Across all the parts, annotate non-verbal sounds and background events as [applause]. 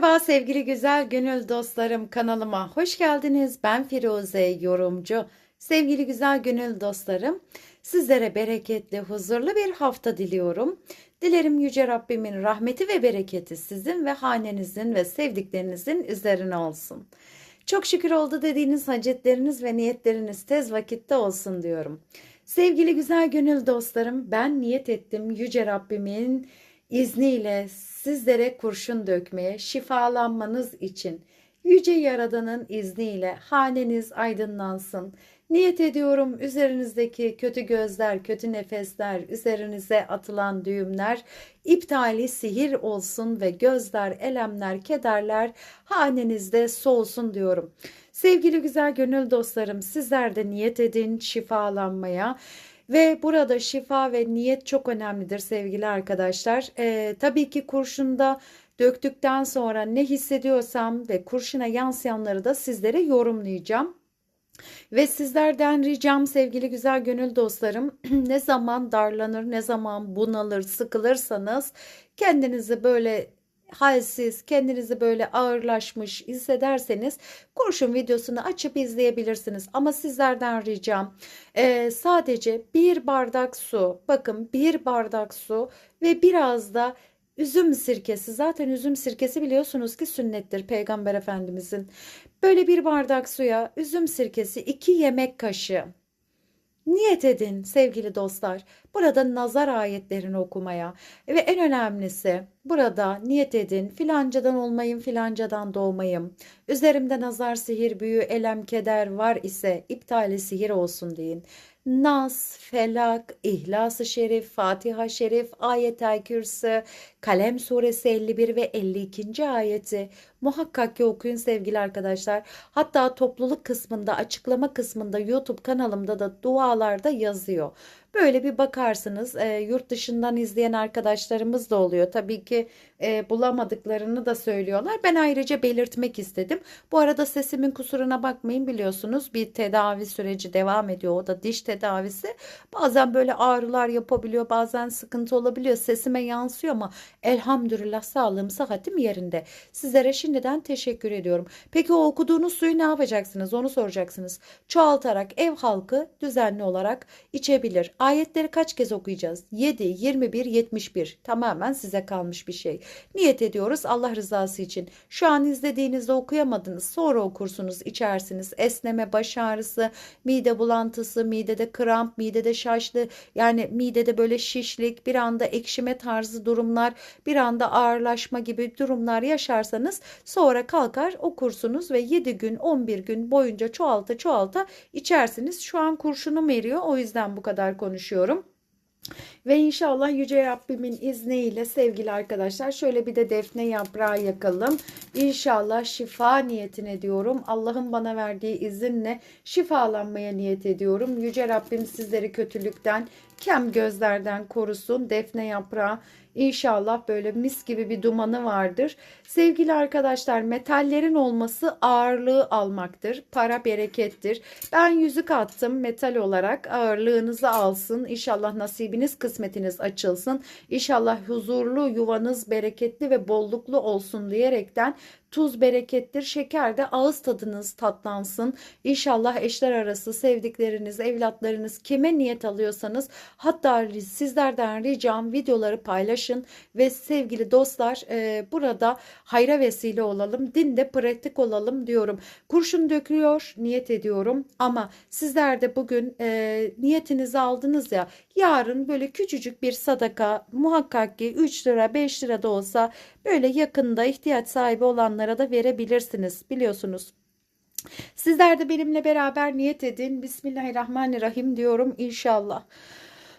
Merhaba sevgili güzel gönül dostlarım kanalıma hoş geldiniz. Ben Firuze yorumcu. Sevgili güzel gönül dostlarım sizlere bereketli huzurlu bir hafta diliyorum. Dilerim Yüce Rabbimin rahmeti ve bereketi sizin ve hanenizin ve sevdiklerinizin üzerine olsun. Çok şükür oldu dediğiniz hacetleriniz ve niyetleriniz tez vakitte olsun diyorum. Sevgili güzel gönül dostlarım ben niyet ettim Yüce Rabbimin izniyle sizlere kurşun dökmeye, şifalanmanız için Yüce Yaradan'ın izniyle haneniz aydınlansın. Niyet ediyorum üzerinizdeki kötü gözler, kötü nefesler, üzerinize atılan düğümler, iptali sihir olsun ve gözler, elemler, kederler hanenizde soğusun diyorum. Sevgili güzel gönül dostlarım sizler de niyet edin şifalanmaya. Ve burada şifa ve niyet çok önemlidir sevgili arkadaşlar. Ee, tabii ki kurşunda döktükten sonra ne hissediyorsam ve kurşuna yansıyanları da sizlere yorumlayacağım. Ve sizlerden ricam sevgili güzel gönül dostlarım [clears throat] ne zaman darlanır ne zaman bunalır sıkılırsanız kendinizi böyle halsiz, kendinizi böyle ağırlaşmış hissederseniz kurşun videosunu açıp izleyebilirsiniz. Ama sizlerden ricam e, sadece bir bardak su, bakın bir bardak su ve biraz da üzüm sirkesi. Zaten üzüm sirkesi biliyorsunuz ki sünnettir Peygamber Efendimizin. Böyle bir bardak suya üzüm sirkesi iki yemek kaşığı Niyet edin sevgili dostlar. Burada nazar ayetlerini okumaya ve en önemlisi burada niyet edin filancadan olmayın filancadan doğmayım. Üzerimde nazar sihir büyü elem keder var ise iptali sihir olsun deyin. Nas, Felak, İhlas-ı Şerif, Fatiha Şerif, Ayet-el Kürsü, Kalem Suresi 51 ve 52. ayeti muhakkak ki okuyun sevgili arkadaşlar. Hatta topluluk kısmında, açıklama kısmında YouTube kanalımda da dualarda yazıyor. Böyle bir bakarsınız e, yurt dışından izleyen arkadaşlarımız da oluyor. Tabii ki e, bulamadıklarını da söylüyorlar. Ben ayrıca belirtmek istedim. Bu arada sesimin kusuruna bakmayın biliyorsunuz bir tedavi süreci devam ediyor. O da diş tedavisi. Bazen böyle ağrılar yapabiliyor bazen sıkıntı olabiliyor. Sesime yansıyor ama elhamdülillah sağlığım sıhhatim yerinde. Sizlere şimdiden teşekkür ediyorum. Peki o okuduğunuz suyu ne yapacaksınız onu soracaksınız. Çoğaltarak ev halkı düzenli olarak içebilir. Ayetleri kaç kez okuyacağız? 7, 21, 71. Tamamen size kalmış bir şey. Niyet ediyoruz Allah rızası için. Şu an izlediğinizde okuyamadınız. Sonra okursunuz, içersiniz. Esneme, baş ağrısı, mide bulantısı, midede kramp, midede şaşlı, yani midede böyle şişlik, bir anda ekşime tarzı durumlar, bir anda ağırlaşma gibi durumlar yaşarsanız sonra kalkar okursunuz ve 7 gün, 11 gün boyunca çoğalta çoğalta içersiniz. Şu an kurşunum eriyor. O yüzden bu kadar konuşuyorum. Ve inşallah Yüce Rabbimin izniyle sevgili arkadaşlar şöyle bir de defne yaprağı yakalım. İnşallah şifa niyetine diyorum. Allah'ın bana verdiği izinle şifalanmaya niyet ediyorum. Yüce Rabbim sizleri kötülükten, kem gözlerden korusun. Defne yaprağı İnşallah böyle mis gibi bir dumanı vardır. Sevgili arkadaşlar metallerin olması ağırlığı almaktır. Para berekettir. Ben yüzük attım metal olarak ağırlığınızı alsın. İnşallah nasibiniz kısmetiniz açılsın. İnşallah huzurlu yuvanız bereketli ve bolluklu olsun diyerekten Tuz berekettir, şeker de ağız tadınız tatlansın. İnşallah eşler arası sevdikleriniz, evlatlarınız kime niyet alıyorsanız hatta sizlerden ricam videoları paylaşın ve sevgili dostlar e, burada hayra vesile olalım, dinde pratik olalım diyorum. Kurşun dökülüyor, niyet ediyorum ama sizler de bugün e, niyetinizi aldınız ya yarın böyle küçücük bir sadaka muhakkak ki 3 lira 5 lira da olsa böyle yakında ihtiyaç sahibi olanlara da verebilirsiniz biliyorsunuz. Sizler de benimle beraber niyet edin. Bismillahirrahmanirrahim diyorum inşallah.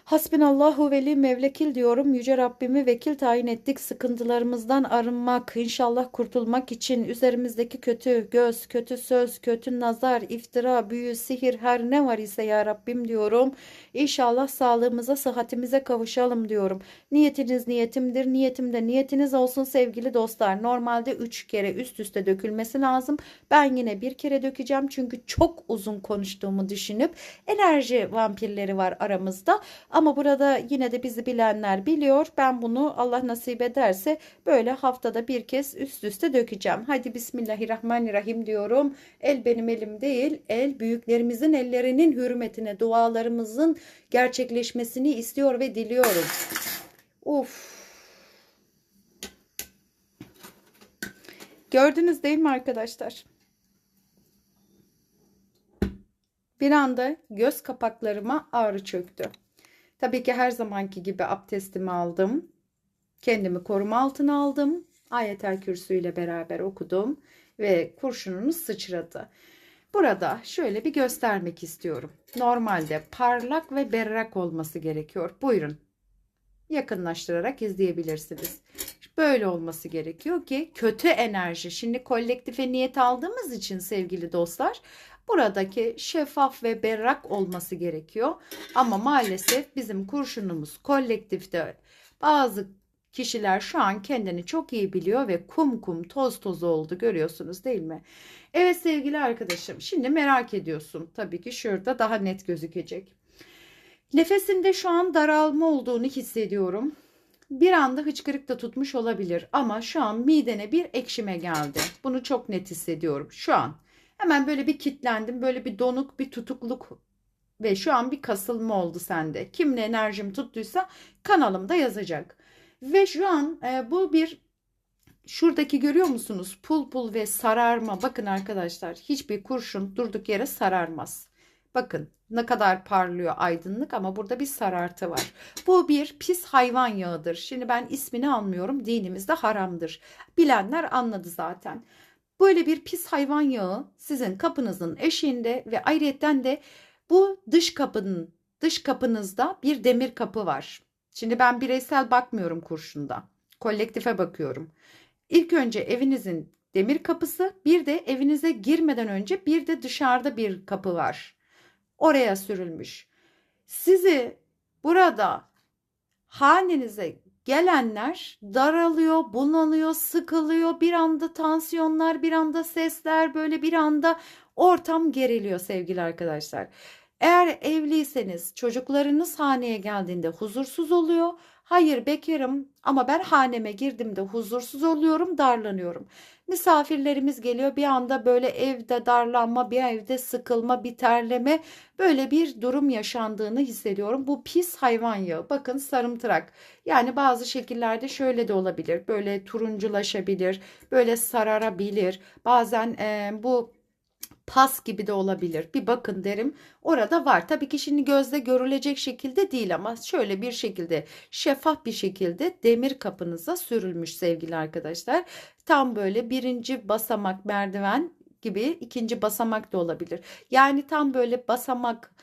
Hasbinallahu veli mevlekil diyorum. Yüce Rabbimi vekil tayin ettik. Sıkıntılarımızdan arınmak, inşallah kurtulmak için üzerimizdeki kötü göz, kötü söz, kötü nazar, iftira, büyü, sihir her ne var ise ya Rabbim diyorum. İnşallah sağlığımıza, sıhhatimize kavuşalım diyorum. Niyetiniz niyetimdir. Niyetim de niyetiniz olsun sevgili dostlar. Normalde 3 kere üst üste dökülmesi lazım. Ben yine bir kere dökeceğim çünkü çok uzun konuştuğumu düşünüp enerji vampirleri var aramızda. Ama burada yine de bizi bilenler biliyor. Ben bunu Allah nasip ederse böyle haftada bir kez üst üste dökeceğim. Hadi Bismillahirrahmanirrahim diyorum. El benim elim değil, el büyüklerimizin ellerinin hürmetine dualarımızın gerçekleşmesini istiyor ve diliyorum. Uf. Gördünüz değil mi arkadaşlar? Bir anda göz kapaklarıma ağrı çöktü. Tabii ki her zamanki gibi abdestimi aldım. Kendimi koruma altına aldım. Ayetel Kürsü ile beraber okudum ve kurşununu sıçradı. Burada şöyle bir göstermek istiyorum. Normalde parlak ve berrak olması gerekiyor. Buyurun. Yakınlaştırarak izleyebilirsiniz. Böyle olması gerekiyor ki kötü enerji. Şimdi kolektife niyet aldığımız için sevgili dostlar buradaki şeffaf ve berrak olması gerekiyor. Ama maalesef bizim kurşunumuz kolektifte bazı kişiler şu an kendini çok iyi biliyor ve kum kum toz toz oldu görüyorsunuz değil mi? Evet sevgili arkadaşım şimdi merak ediyorsun tabii ki şurada daha net gözükecek. Nefesinde şu an daralma olduğunu hissediyorum. Bir anda hıçkırık da tutmuş olabilir ama şu an midene bir ekşime geldi. Bunu çok net hissediyorum şu an. Hemen böyle bir kitlendim. Böyle bir donuk, bir tutukluk ve şu an bir kasılma oldu sende. Kimle enerjim tuttuysa kanalımda yazacak. Ve şu an e, bu bir şuradaki görüyor musunuz? Pul pul ve sararma. Bakın arkadaşlar hiçbir kurşun durduk yere sararmaz. Bakın ne kadar parlıyor aydınlık ama burada bir sarartı var. Bu bir pis hayvan yağıdır. Şimdi ben ismini almıyorum. Dinimizde haramdır. Bilenler anladı zaten. Böyle bir pis hayvan yağı sizin kapınızın eşiğinde ve ayrıyetten de bu dış kapının dış kapınızda bir demir kapı var. Şimdi ben bireysel bakmıyorum kurşunda. Kolektife bakıyorum. İlk önce evinizin demir kapısı, bir de evinize girmeden önce bir de dışarıda bir kapı var. Oraya sürülmüş. Sizi burada hanenize gelenler daralıyor, bunalıyor, sıkılıyor. Bir anda tansiyonlar, bir anda sesler, böyle bir anda ortam geriliyor sevgili arkadaşlar. Eğer evliyseniz çocuklarınız haneye geldiğinde huzursuz oluyor. Hayır bekarım ama ben haneme girdiğimde huzursuz oluyorum, darlanıyorum. Misafirlerimiz geliyor bir anda böyle evde darlanma, bir evde sıkılma, bir terleme böyle bir durum yaşandığını hissediyorum. Bu pis hayvan yağı. Bakın sarımtırak. Yani bazı şekillerde şöyle de olabilir. Böyle turunculaşabilir, böyle sararabilir. Bazen e, bu pas gibi de olabilir. Bir bakın derim. Orada var. Tabii ki şimdi gözle görülecek şekilde değil ama şöyle bir şekilde şeffaf bir şekilde demir kapınıza sürülmüş sevgili arkadaşlar. Tam böyle birinci basamak merdiven gibi ikinci basamak da olabilir. Yani tam böyle basamak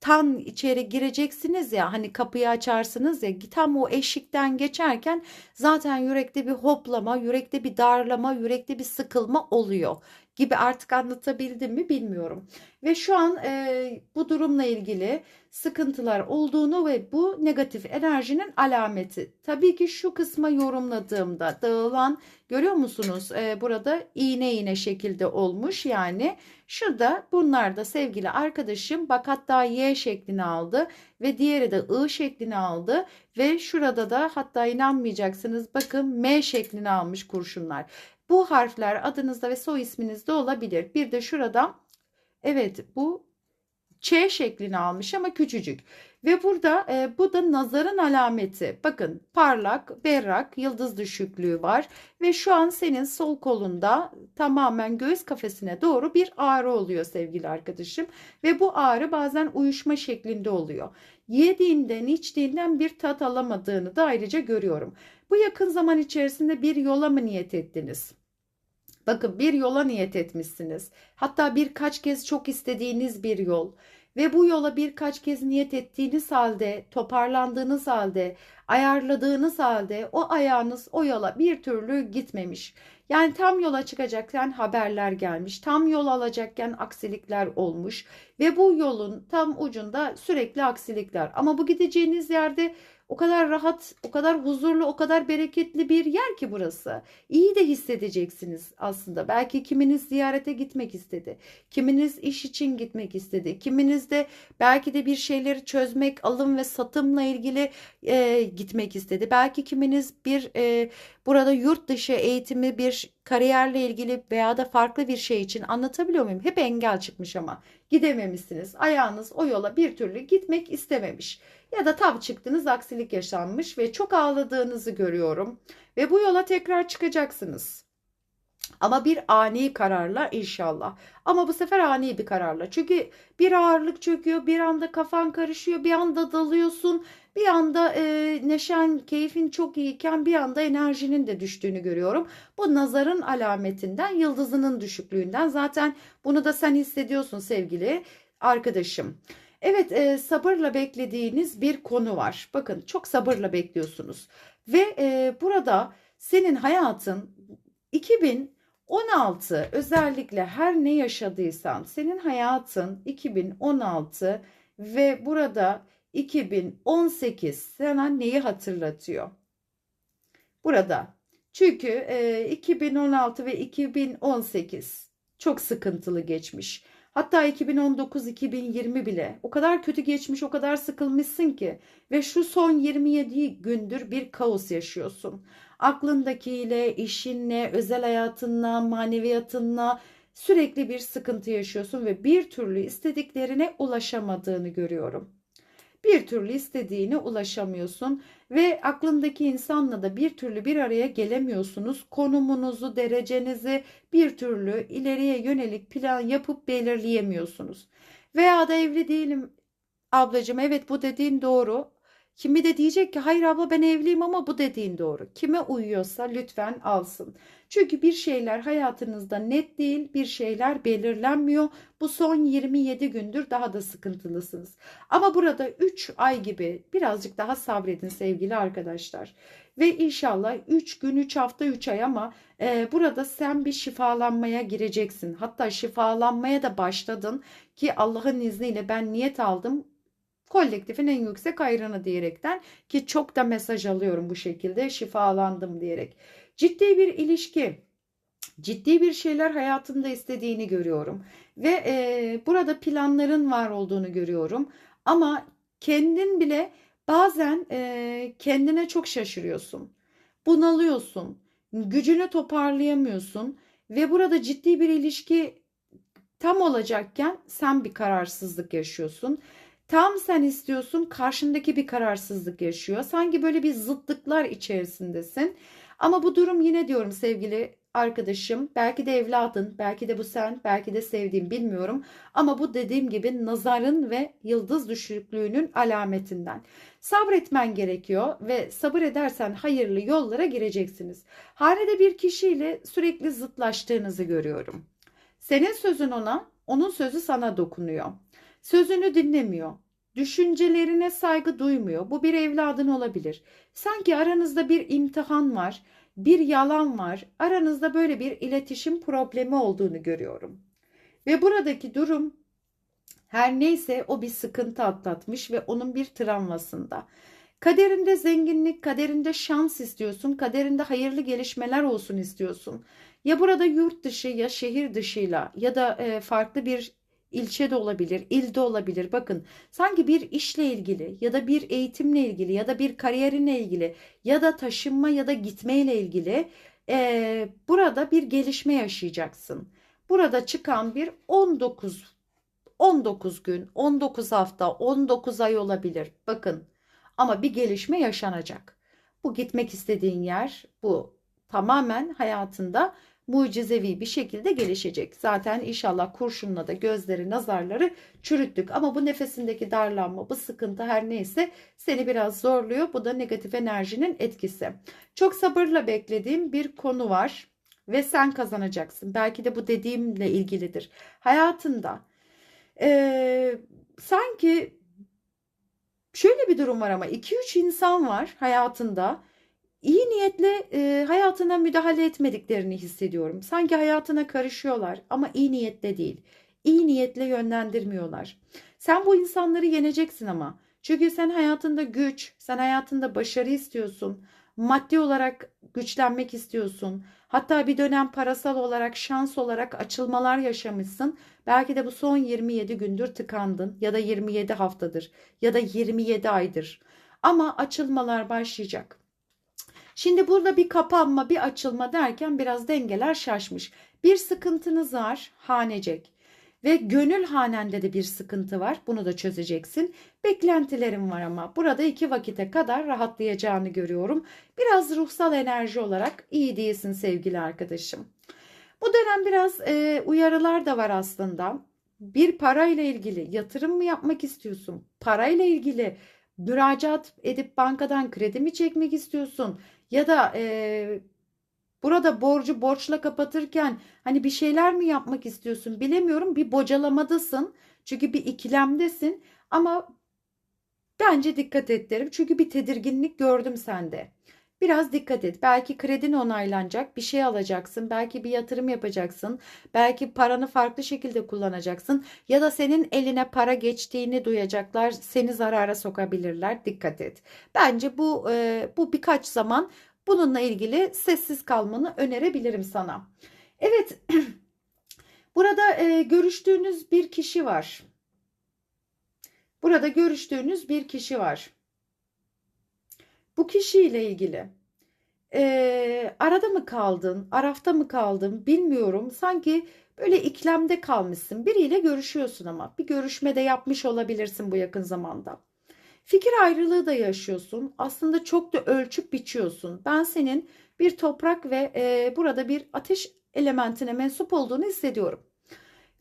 tan içeri gireceksiniz ya hani kapıyı açarsınız ya tam o eşikten geçerken zaten yürekte bir hoplama, yürekte bir darlama, yürekte bir sıkılma oluyor gibi artık anlatabildim mi bilmiyorum. Ve şu an e, bu durumla ilgili sıkıntılar olduğunu ve bu negatif enerjinin alameti. Tabii ki şu kısma yorumladığımda dağılan görüyor musunuz? E, burada iğne iğne şekilde olmuş yani. Şurada bunlar da sevgili arkadaşım bak hatta Y şeklini aldı ve diğeri de I şeklini aldı ve şurada da hatta inanmayacaksınız bakın M şeklini almış kurşunlar. Bu harfler adınızda ve soy isminizde olabilir. Bir de şurada evet bu Ç şeklini almış ama küçücük. Ve burada e, bu da nazarın alameti. Bakın parlak, berrak, yıldız düşüklüğü var. Ve şu an senin sol kolunda tamamen göğüs kafesine doğru bir ağrı oluyor sevgili arkadaşım. Ve bu ağrı bazen uyuşma şeklinde oluyor. Yediğinden, içtiğinden bir tat alamadığını da ayrıca görüyorum. Bu yakın zaman içerisinde bir yola mı niyet ettiniz? Bakın bir yola niyet etmişsiniz. Hatta birkaç kez çok istediğiniz bir yol ve bu yola birkaç kez niyet ettiğiniz halde, toparlandığınız halde, ayarladığınız halde o ayağınız o yola bir türlü gitmemiş. Yani tam yola çıkacakken haberler gelmiş, tam yol alacakken aksilikler olmuş ve bu yolun tam ucunda sürekli aksilikler. Ama bu gideceğiniz yerde O kadar rahat, o kadar huzurlu, o kadar bereketli bir yer ki burası. İyi de hissedeceksiniz aslında. Belki kiminiz ziyarete gitmek istedi. Kiminiz iş için gitmek istedi. Kiminiz de belki de bir şeyleri çözmek, alım ve satımla ilgili e, gitmek istedi. Belki kiminiz bir e, burada yurt dışı eğitimi bir kariyerle ilgili veya da farklı bir şey için anlatabiliyor muyum? Hep engel çıkmış ama gidememişsiniz. Ayağınız o yola bir türlü gitmek istememiş. Ya da tam çıktınız aksilik yaşanmış ve çok ağladığınızı görüyorum. Ve bu yola tekrar çıkacaksınız. Ama bir ani kararla inşallah. Ama bu sefer ani bir kararla. Çünkü bir ağırlık çöküyor, bir anda kafan karışıyor, bir anda dalıyorsun, bir anda e, neşen, keyfin çok iyiyken bir anda enerjinin de düştüğünü görüyorum. Bu nazarın alametinden, yıldızının düşüklüğünden. Zaten bunu da sen hissediyorsun sevgili arkadaşım. Evet, e, sabırla beklediğiniz bir konu var. Bakın çok sabırla bekliyorsunuz. Ve e, burada senin hayatın 2016 özellikle her ne yaşadıysan senin hayatın 2016 ve burada 2018 sana neyi hatırlatıyor? Burada. Çünkü e, 2016 ve 2018 çok sıkıntılı geçmiş. Hatta 2019-2020 bile. O kadar kötü geçmiş, o kadar sıkılmışsın ki. Ve şu son 27 gündür bir kaos yaşıyorsun. Aklındakiyle, işinle, özel hayatınla, maneviyatınla sürekli bir sıkıntı yaşıyorsun ve bir türlü istediklerine ulaşamadığını görüyorum bir türlü istediğine ulaşamıyorsun ve aklındaki insanla da bir türlü bir araya gelemiyorsunuz. Konumunuzu, derecenizi bir türlü ileriye yönelik plan yapıp belirleyemiyorsunuz. Veya da evli değilim ablacığım evet bu dediğin doğru Kimi de diyecek ki hayır abla ben evliyim ama bu dediğin doğru. Kime uyuyorsa lütfen alsın. Çünkü bir şeyler hayatınızda net değil, bir şeyler belirlenmiyor. Bu son 27 gündür daha da sıkıntılısınız. Ama burada 3 ay gibi birazcık daha sabredin sevgili arkadaşlar. Ve inşallah 3 gün, 3 hafta, 3 ay ama e, burada sen bir şifalanmaya gireceksin. Hatta şifalanmaya da başladın ki Allah'ın izniyle ben niyet aldım kolektifin en yüksek hayranı diyerekten ki çok da mesaj alıyorum bu şekilde şifalandım diyerek. Ciddi bir ilişki, ciddi bir şeyler hayatında istediğini görüyorum ve e, burada planların var olduğunu görüyorum ama kendin bile bazen e, kendine çok şaşırıyorsun, bunalıyorsun, gücünü toparlayamıyorsun ve burada ciddi bir ilişki tam olacakken sen bir kararsızlık yaşıyorsun Tam sen istiyorsun karşındaki bir kararsızlık yaşıyor. Sanki böyle bir zıtlıklar içerisindesin. Ama bu durum yine diyorum sevgili arkadaşım belki de evladın belki de bu sen belki de sevdiğim bilmiyorum ama bu dediğim gibi nazarın ve yıldız düşüklüğünün alametinden sabretmen gerekiyor ve sabır edersen hayırlı yollara gireceksiniz. Hanede bir kişiyle sürekli zıtlaştığınızı görüyorum. Senin sözün ona, onun sözü sana dokunuyor. Sözünü dinlemiyor. Düşüncelerine saygı duymuyor. Bu bir evladın olabilir. Sanki aranızda bir imtihan var, bir yalan var. Aranızda böyle bir iletişim problemi olduğunu görüyorum. Ve buradaki durum her neyse o bir sıkıntı atlatmış ve onun bir travmasında. Kaderinde zenginlik, kaderinde şans istiyorsun, kaderinde hayırlı gelişmeler olsun istiyorsun. Ya burada yurt dışı ya şehir dışıyla ya da farklı bir ilçe de olabilir, ilde olabilir. Bakın sanki bir işle ilgili ya da bir eğitimle ilgili ya da bir kariyerinle ilgili ya da taşınma ya da gitmeyle ilgili e, burada bir gelişme yaşayacaksın. Burada çıkan bir 19 19 gün, 19 hafta, 19 ay olabilir. Bakın ama bir gelişme yaşanacak. Bu gitmek istediğin yer bu tamamen hayatında mucizevi bir şekilde gelişecek. Zaten inşallah kurşunla da gözleri, nazarları çürüttük. Ama bu nefesindeki darlanma, bu sıkıntı her neyse seni biraz zorluyor. Bu da negatif enerjinin etkisi. Çok sabırla beklediğim bir konu var ve sen kazanacaksın. Belki de bu dediğimle ilgilidir. Hayatında e, sanki şöyle bir durum var ama 2-3 insan var hayatında iyi niyetle e, hayatına müdahale etmediklerini hissediyorum. Sanki hayatına karışıyorlar ama iyi niyetle değil. İyi niyetle yönlendirmiyorlar. Sen bu insanları yeneceksin ama. Çünkü sen hayatında güç, sen hayatında başarı istiyorsun. Maddi olarak güçlenmek istiyorsun. Hatta bir dönem parasal olarak, şans olarak açılmalar yaşamışsın. Belki de bu son 27 gündür tıkandın ya da 27 haftadır ya da 27 aydır. Ama açılmalar başlayacak. Şimdi burada bir kapanma, bir açılma derken biraz dengeler şaşmış. Bir sıkıntınız var, hanecek. Ve gönül hanende de bir sıkıntı var. Bunu da çözeceksin. Beklentilerim var ama burada iki vakite kadar rahatlayacağını görüyorum. Biraz ruhsal enerji olarak iyi değilsin sevgili arkadaşım. Bu dönem biraz e, uyarılar da var aslında. Bir parayla ilgili yatırım mı yapmak istiyorsun? Parayla ilgili müracaat edip bankadan kredi mi çekmek istiyorsun? Ya da e, burada borcu borçla kapatırken hani bir şeyler mi yapmak istiyorsun bilemiyorum. Bir bocalamadasın. Çünkü bir ikilemdesin. Ama bence dikkat et derim. Çünkü bir tedirginlik gördüm sende. Biraz dikkat et. Belki kredin onaylanacak, bir şey alacaksın, belki bir yatırım yapacaksın, belki paranı farklı şekilde kullanacaksın ya da senin eline para geçtiğini duyacaklar, seni zarara sokabilirler. Dikkat et. Bence bu e, bu birkaç zaman bununla ilgili sessiz kalmanı önerebilirim sana. Evet. [clears throat] Burada e, görüştüğünüz bir kişi var. Burada görüştüğünüz bir kişi var. Bu kişiyle ilgili e, arada mı kaldın, arafta mı kaldın bilmiyorum. Sanki böyle iklemde kalmışsın. Biriyle görüşüyorsun ama bir görüşme de yapmış olabilirsin bu yakın zamanda. Fikir ayrılığı da yaşıyorsun. Aslında çok da ölçüp biçiyorsun. Ben senin bir toprak ve e, burada bir ateş elementine mensup olduğunu hissediyorum.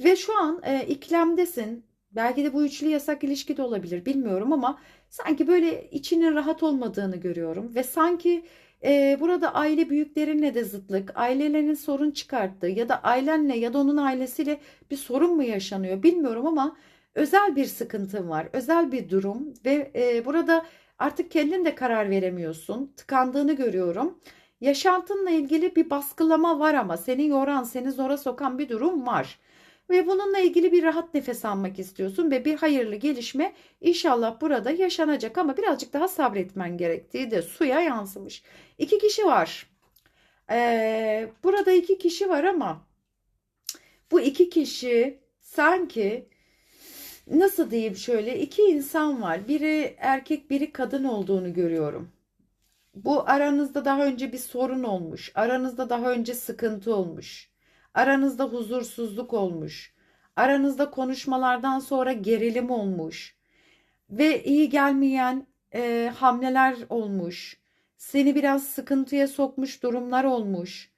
Ve şu an e, iklemdesin. Belki de bu üçlü yasak ilişki de olabilir bilmiyorum ama sanki böyle içinin rahat olmadığını görüyorum. Ve sanki e, burada aile büyüklerinle de zıtlık, ailelerinin sorun çıkarttığı ya da ailenle ya da onun ailesiyle bir sorun mu yaşanıyor bilmiyorum ama özel bir sıkıntın var, özel bir durum ve e, burada artık kendin de karar veremiyorsun, tıkandığını görüyorum. Yaşantınla ilgili bir baskılama var ama seni yoran, seni zora sokan bir durum var. Ve bununla ilgili bir rahat nefes almak istiyorsun ve bir hayırlı gelişme inşallah burada yaşanacak ama birazcık daha sabretmen gerektiği de suya yansımış. İki kişi var. Ee, burada iki kişi var ama bu iki kişi sanki nasıl diyeyim şöyle iki insan var. Biri erkek biri kadın olduğunu görüyorum. Bu aranızda daha önce bir sorun olmuş. Aranızda daha önce sıkıntı olmuş. Aranızda huzursuzluk olmuş. Aranızda konuşmalardan sonra gerilim olmuş. Ve iyi gelmeyen e, hamleler olmuş. Seni biraz sıkıntıya sokmuş durumlar olmuş.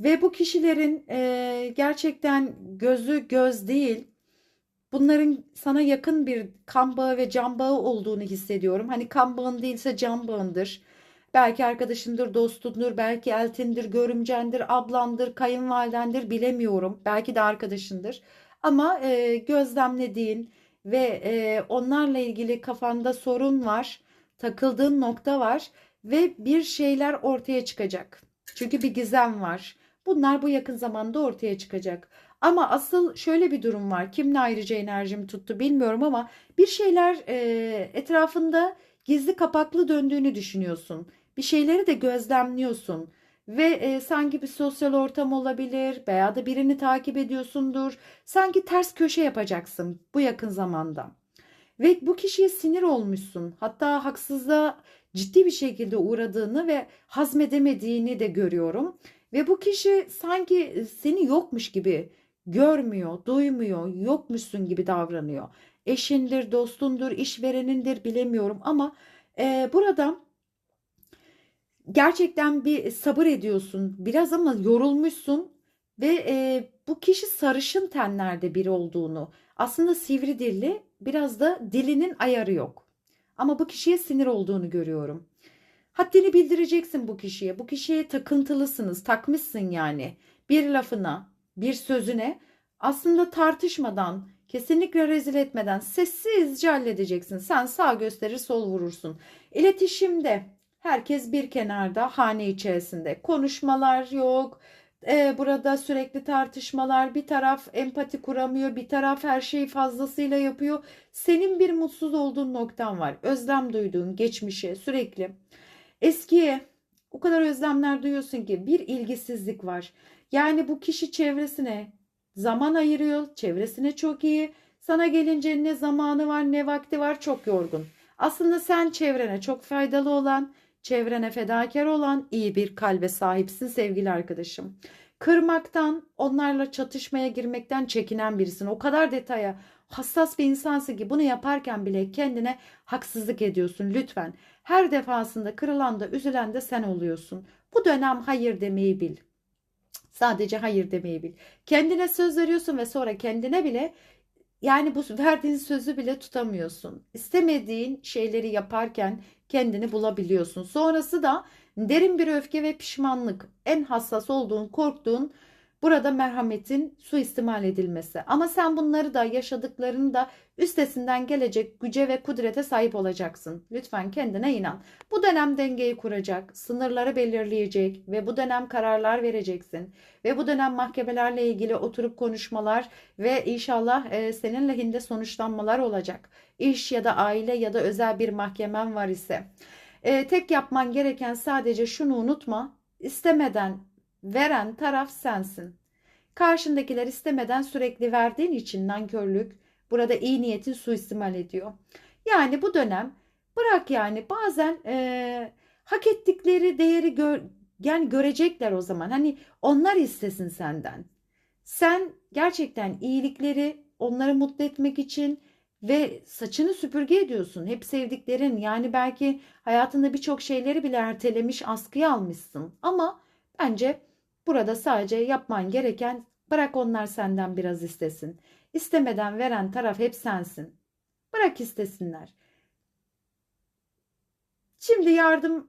Ve bu kişilerin e, gerçekten gözü göz değil, bunların sana yakın bir kan bağı ve can bağı olduğunu hissediyorum. Hani kan bağın değilse can bağındır. Belki arkadaşındır, dostundur, belki eltindir, görümcendir, ablandır, kayınvalidendir bilemiyorum. Belki de arkadaşındır. Ama e, gözlemlediğin ve e, onlarla ilgili kafanda sorun var, takıldığın nokta var ve bir şeyler ortaya çıkacak. Çünkü bir gizem var. Bunlar bu yakın zamanda ortaya çıkacak. Ama asıl şöyle bir durum var. Kimle ayrıca enerjim tuttu bilmiyorum ama bir şeyler e, etrafında gizli kapaklı döndüğünü düşünüyorsun. Bir şeyleri de gözlemliyorsun ve e, sanki bir sosyal ortam olabilir veya da birini takip ediyorsundur. Sanki ters köşe yapacaksın bu yakın zamanda. Ve bu kişiye sinir olmuşsun. Hatta haksızlığa ciddi bir şekilde uğradığını ve hazmedemediğini de görüyorum. Ve bu kişi sanki seni yokmuş gibi görmüyor, duymuyor, yokmuşsun gibi davranıyor. Eşindir, dostundur, işverenindir bilemiyorum ama e, burada gerçekten bir sabır ediyorsun biraz ama yorulmuşsun ve e, bu kişi sarışın tenlerde biri olduğunu aslında sivri dilli biraz da dilinin ayarı yok ama bu kişiye sinir olduğunu görüyorum. Haddini bildireceksin bu kişiye. Bu kişiye takıntılısınız, takmışsın yani. Bir lafına, bir sözüne aslında tartışmadan, kesinlikle rezil etmeden sessizce halledeceksin. Sen sağ gösterir, sol vurursun. İletişimde Herkes bir kenarda hane içerisinde. Konuşmalar yok. Ee, burada sürekli tartışmalar, bir taraf empati kuramıyor, bir taraf her şeyi fazlasıyla yapıyor. Senin bir mutsuz olduğun noktan var. Özlem duyduğun geçmişe sürekli. Eskiye o kadar özlemler duyuyorsun ki bir ilgisizlik var. Yani bu kişi çevresine zaman ayırıyor, çevresine çok iyi. Sana gelince ne zamanı var ne vakti var çok yorgun. Aslında sen çevrene çok faydalı olan, çevrene fedakar olan iyi bir kalbe sahipsin sevgili arkadaşım. Kırmaktan, onlarla çatışmaya girmekten çekinen birisin. O kadar detaya hassas bir insansın ki bunu yaparken bile kendine haksızlık ediyorsun lütfen. Her defasında kırılan da üzülen de sen oluyorsun. Bu dönem hayır demeyi bil. Sadece hayır demeyi bil. Kendine söz veriyorsun ve sonra kendine bile yani bu verdiğin sözü bile tutamıyorsun. İstemediğin şeyleri yaparken kendini bulabiliyorsun. Sonrası da derin bir öfke ve pişmanlık. En hassas olduğun, korktuğun burada merhametin suistimal edilmesi. Ama sen bunları da yaşadıklarını da üstesinden gelecek güce ve kudrete sahip olacaksın. Lütfen kendine inan. Bu dönem dengeyi kuracak, sınırları belirleyecek ve bu dönem kararlar vereceksin. Ve bu dönem mahkemelerle ilgili oturup konuşmalar ve inşallah e, senin lehinde sonuçlanmalar olacak. İş ya da aile ya da özel bir mahkemen var ise. E, tek yapman gereken sadece şunu unutma. İstemeden veren taraf sensin. Karşındakiler istemeden sürekli verdiğin için nankörlük burada iyi niyetin suistimal ediyor. Yani bu dönem bırak yani bazen e, hak ettikleri değeri gör, yani görecekler o zaman. Hani onlar istesin senden. Sen gerçekten iyilikleri onları mutlu etmek için ve saçını süpürge ediyorsun. Hep sevdiklerin yani belki hayatında birçok şeyleri bile ertelemiş, askıya almışsın. Ama bence burada sadece yapman gereken bırak onlar senden biraz istesin. İstemeden veren taraf hep sensin. Bırak istesinler. Şimdi yardım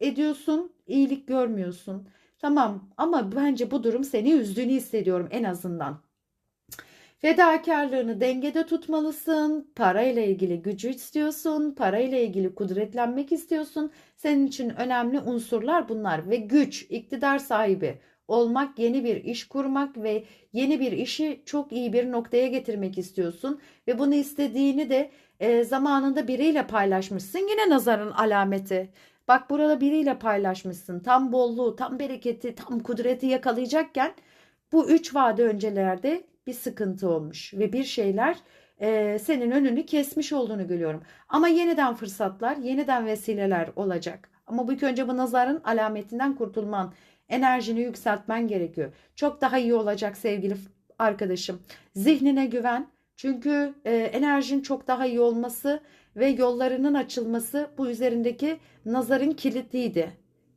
ediyorsun, iyilik görmüyorsun. Tamam ama bence bu durum seni üzdüğünü hissediyorum en azından. Fedakarlığını dengede tutmalısın. Parayla ilgili gücü istiyorsun. Parayla ilgili kudretlenmek istiyorsun. Senin için önemli unsurlar bunlar ve güç, iktidar sahibi olmak, yeni bir iş kurmak ve yeni bir işi çok iyi bir noktaya getirmek istiyorsun ve bunu istediğini de e, zamanında biriyle paylaşmışsın. Yine nazarın alameti. Bak burada biriyle paylaşmışsın. Tam bolluğu, tam bereketi, tam kudreti yakalayacakken bu üç vade öncelerde bir sıkıntı olmuş ve bir şeyler e, senin önünü kesmiş olduğunu görüyorum. Ama yeniden fırsatlar, yeniden vesileler olacak. Ama bu ilk önce bu nazarın alametinden kurtulman, enerjini yükseltmen gerekiyor. Çok daha iyi olacak sevgili arkadaşım. Zihnine güven. Çünkü e, enerjin çok daha iyi olması ve yollarının açılması bu üzerindeki nazarın kilidiydi.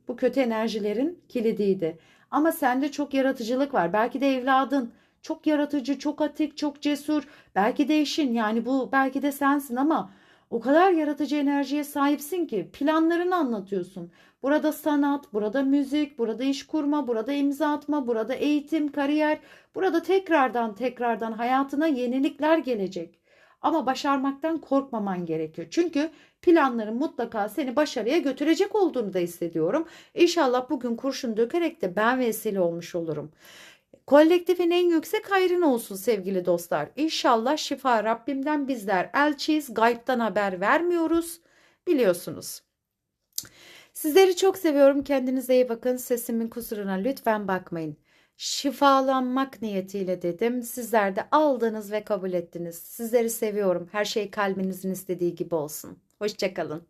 Bu kötü enerjilerin kilidiydi. Ama sende çok yaratıcılık var. Belki de evladın çok yaratıcı, çok atik, çok cesur. Belki de eşin yani bu belki de sensin ama o kadar yaratıcı enerjiye sahipsin ki planlarını anlatıyorsun. Burada sanat, burada müzik, burada iş kurma, burada imza atma, burada eğitim, kariyer. Burada tekrardan tekrardan hayatına yenilikler gelecek. Ama başarmaktan korkmaman gerekiyor. Çünkü planların mutlaka seni başarıya götürecek olduğunu da hissediyorum. İnşallah bugün kurşun dökerek de ben vesile olmuş olurum. Kolektifin en yüksek hayrın olsun sevgili dostlar. İnşallah şifa Rabbimden bizler elçiyiz. Gaybtan haber vermiyoruz. Biliyorsunuz. Sizleri çok seviyorum. Kendinize iyi bakın. Sesimin kusuruna lütfen bakmayın. Şifalanmak niyetiyle dedim. Sizler de aldınız ve kabul ettiniz. Sizleri seviyorum. Her şey kalbinizin istediği gibi olsun. Hoşçakalın.